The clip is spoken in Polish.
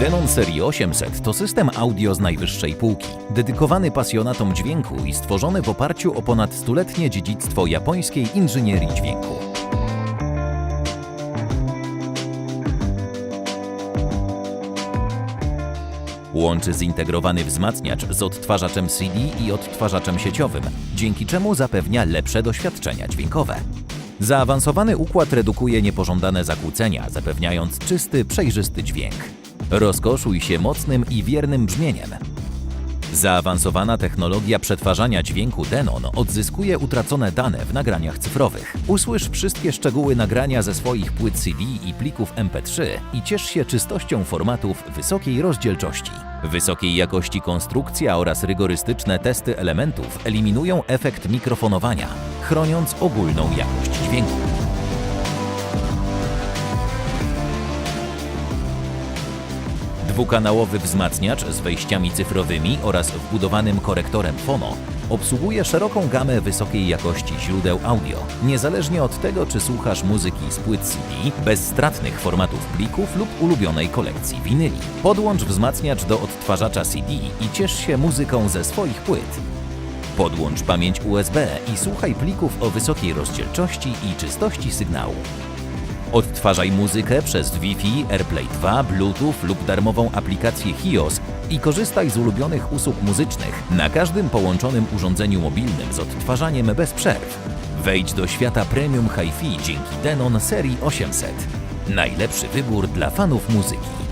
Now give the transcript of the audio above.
Denon serii 800 to system audio z najwyższej półki, dedykowany pasjonatom dźwięku i stworzony w oparciu o ponad stuletnie dziedzictwo japońskiej inżynierii dźwięku. Łączy zintegrowany wzmacniacz z odtwarzaczem CD i odtwarzaczem sieciowym, dzięki czemu zapewnia lepsze doświadczenia dźwiękowe. Zaawansowany układ redukuje niepożądane zakłócenia, zapewniając czysty, przejrzysty dźwięk. Rozkoszuj się mocnym i wiernym brzmieniem. Zaawansowana technologia przetwarzania dźwięku Denon odzyskuje utracone dane w nagraniach cyfrowych. Usłysz wszystkie szczegóły nagrania ze swoich płyt CD i plików MP3 i ciesz się czystością formatów wysokiej rozdzielczości. Wysokiej jakości konstrukcja oraz rygorystyczne testy elementów eliminują efekt mikrofonowania, chroniąc ogólną jakość dźwięku. Dwukanałowy wzmacniacz z wejściami cyfrowymi oraz wbudowanym korektorem fono obsługuje szeroką gamę wysokiej jakości źródeł audio, niezależnie od tego, czy słuchasz muzyki z płyt CD, bezstratnych formatów plików lub ulubionej kolekcji winyli. Podłącz wzmacniacz do odtwarzacza CD i ciesz się muzyką ze swoich płyt. Podłącz pamięć USB i słuchaj plików o wysokiej rozdzielczości i czystości sygnału. Odtwarzaj muzykę przez Wi-Fi, AirPlay 2, Bluetooth lub darmową aplikację HiOS i korzystaj z ulubionych usług muzycznych na każdym połączonym urządzeniu mobilnym z odtwarzaniem bez przerw. Wejdź do świata premium hi-fi dzięki Denon serii 800. Najlepszy wybór dla fanów muzyki.